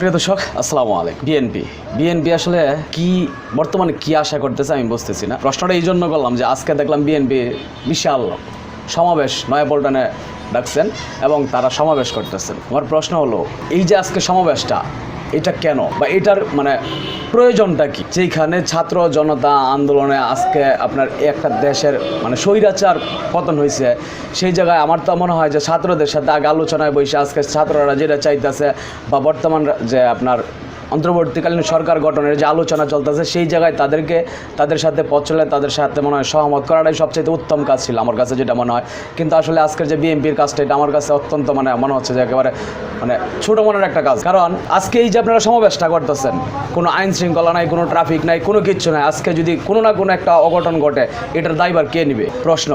প্রিয় দর্শক, আসসালামু আলাইকুম। বিএনপি বিএনপি আসলে কি, বর্তমানে কি আশা করতেছে আমি বুঝতেছি না। প্রশ্নটা এই জন্য করলাম যে আজকে দেখলাম বিএনপি বিশাল সমাবেশ নয়াপল্টনে ডাকছেন এবং তারা সমাবেশ করতেছেন। আমার প্রশ্ন হলো, এই যে আজকে সমাবেশটা এটা কেন? বা এটার মানে প্রয়োজনটা কি? যেখানে ছাত্র জনতা আন্দোলনে আজকে আপনার একটা দেশের মানে স্বৈরাচার পতন হয়েছে সেই জায়গায় আমার তো মনে হয় যে ছাত্রদের সাথে আগে আলোচনায় বসে আজকে ছাত্ররা যেটা চাইতেছে বা বর্তমান যে আপনার অন্তর্বর্তীকালীন সরকার গঠনের যে আলোচনা চলতেছে, সেই জায়গায় তাদেরকে, তাদের সাথে পথ চলে, তাদের সাথে মনে হয় সহমত করাটাই সবচেয়ে উত্তম কাজ ছিল আমার কাছে যেটা মনে হয়। কিন্তু আসলে আজকের যে বিএনপির কাজটা, এটা আমার কাছে অত্যন্ত মানে মনে হচ্ছে যে একেবারে মানে ছোটো মনের একটা কাজ। কারণ আজকে এই যে আপনারা সমাবেশটা করতেছেন, কোনো আইন শৃঙ্খলা নাই, কোনো ট্রাফিক নাই, কোনো কিচ্ছু নাই, আজকে যদি কোনো না কোনো একটা অঘটন ঘটে, এটার দায়ভার কে নেবে? প্রশ্ন।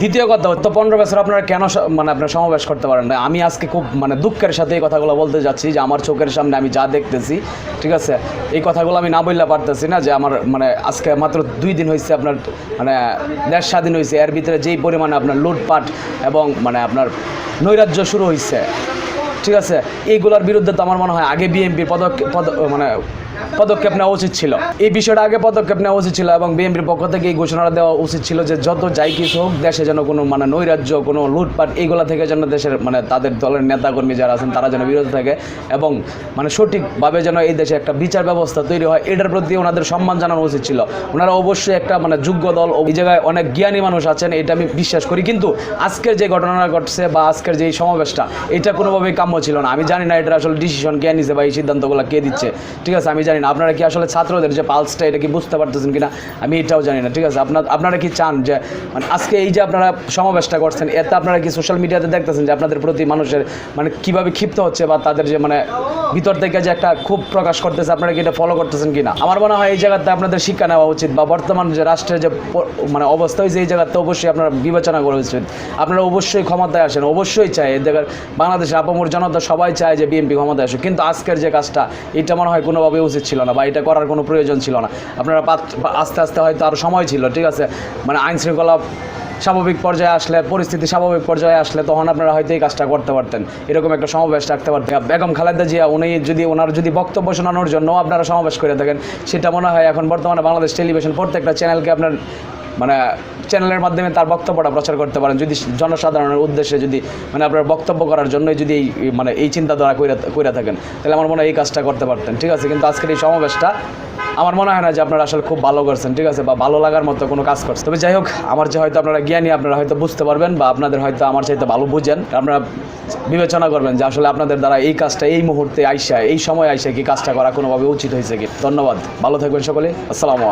দ্বিতীয় কথা তো পনেরো বছর আপনারা কেন মানে আপনার সমাবেশ করতে পারেন না আমি আজকে খুব মানে দুঃখের সাথে এই কথাগুলো বলতে যাচ্ছি যে আমার চোখের সামনে আমি যা দেখতেছি ঠিক আছে? এই কথাগুলো আমি না বললে পারতেছি না যে আমার মানে আজকে মাত্র দুই দিন হয়েছে আপনার মানে দেশ স্বাধীন হয়েছে এর ভিতরে যেই পরিমাণে আপনার লুটপাট এবং মানে আপনার নৈরাজ্য শুরু হয়েছে ঠিক আছে এইগুলোর বিরুদ্ধে তো আমার মনে হয় আগে বিএনপির পদক্ষেপ পদ মানে পদক্ষেপ নেওয়া উচিত ছিল। এই বিষয়টা আগে পদক্ষেপ নেওয়া উচিত ছিল এবং বিএনপির পক্ষ থেকে এই ঘোষণাটা দেওয়া উচিত ছিল যে যত যাই কিছু হোক, দেশে যেন কোনো মানে নৈরাজ্য, কোনো লুটপাট এইগুলা থেকে যেন দেশের মানে তাদের দলের নেতাকর্মী যারা আছেন, তারা যেন বিরত থাকে এবং মানে সঠিকভাবে যেন এই দেশে একটা বিচার ব্যবস্থা তৈরি হয়, এটার প্রতি ওনাদের সম্মান জানানো উচিত ছিল। ওনারা অবশ্যই একটা মানে যোগ্য দল এই জায়গায় অনেক জ্ঞানী মানুষ আছেন, এটা আমি বিশ্বাস করি। কিন্তু আজকের যে ঘটনাটা ঘটছে বা আজকের যে সমাবেশটা, এটা কোনোভাবেই কাম্য ছিল না। আমি জানি না এটা আসলে ডিসিশন কে নিছে বা এই সিদ্ধান্তগুলো কে দিচ্ছে। ঠিক আছে, আমি জানি না। আপনারা কি আসলে ছাত্রদের যে পালসটা এটা কি বুঝতে পারতেছেন কিনা? আমি এটাও জানি না। ঠিক আছে আপনার আপনারা কি চান যে মানে আজকে এই যে আপনারা সমাবেশটা করছেন, এতে আপনারা কি সোশ্যাল মিডিয়াতে দেখতেছেন যে আপনাদের প্রতি মানুষের মানে কীভাবে ক্ষিপ্ত হচ্ছে বা তাদের যে মানে ভিতর থেকে যে একটা খুব প্রকাশ করতেছে, আপনারা কি এটা ফলো করতেছেন কিনা? আমার মনে হয় এই জায়গাতে আপনাদের শিক্ষা নেওয়া উচিত বা বর্তমান যে রাষ্ট্রের যে মানে অবস্থা হয়েছে, এই জায়গাতে অবশ্যই আপনারা বিবেচনা করা উচিত। আপনারা অবশ্যই ক্ষমতায় আসেন, অবশ্যই চাই। এই জায়গার বাংলাদেশের আপামর জনতা সবাই চায় যে বিএনপি ক্ষমতায় আসুক। কিন্তু আজকের যে কাজটা, এটা মনে হয় কোনোভাবে উচিত ছিল না বা এটা করার কোনো প্রয়োজন ছিল না। আপনারা আস্তে আস্তে হয়তো আরও সময় ছিল, ঠিক আছে? মানে আইন শৃঙ্খলা স্বাভাবিক পর্যায়ে আসলে, পরিস্থিতি স্বাভাবিক পর্যায়ে আসলে তখন আপনারা হয়তো এই কাজটা করতে পারতেন। এরকম একটা সমাবেশ রাখতে পারতেন। বেগম খালেদা জিয়া, উনি যদি, ওনার যদি বক্তব্য শোনানোর জন্য আপনারা সমাবেশ করে থাকেন, সেটা মনে হয় এখন বর্তমানে বাংলাদেশ টেলিভিশন প্রত্যেকটা চ্যানেলকে আপনার মানে চ্যানেলের মাধ্যমে তার বক্তব্যটা প্রচার করতে পারেন। যদি জনসাধারণের উদ্দেশ্যে যদি মানে আপনার বক্তব্য করার জন্য যদি এই মানে এই চিন্তাধারা করে করে থাকেন, তাহলে আমার মনে হয় এই কাজটা করতে পারতেন। ঠিক আছে? কিন্তু আজকের এই সমাবেশটা, আমার মনে হয় না যে আপনারা আসলে খুব ভালো করছেন, ঠিক আছে? বা ভালো লাগার মতো কোনো কাজ করছেন। তবে যাই হোক, আমার যে হয়তো আপনারা জ্ঞানী, আপনারা হয়তো বুঝতে পারবেন বা আপনাদের হয়তো আমার চাইতে ভালো বুঝেন। আপনারা বিবেচনা করবেন যে আসলে আপনাদের দ্বারা এই কাজটা এই মুহূর্তে আইসা, এই সময় আইসা কি কাজটা করা কোনোভাবে উচিত হয়েছে কি? ধন্যবাদ। ভালো থাকবেন সকলে। আসসালামু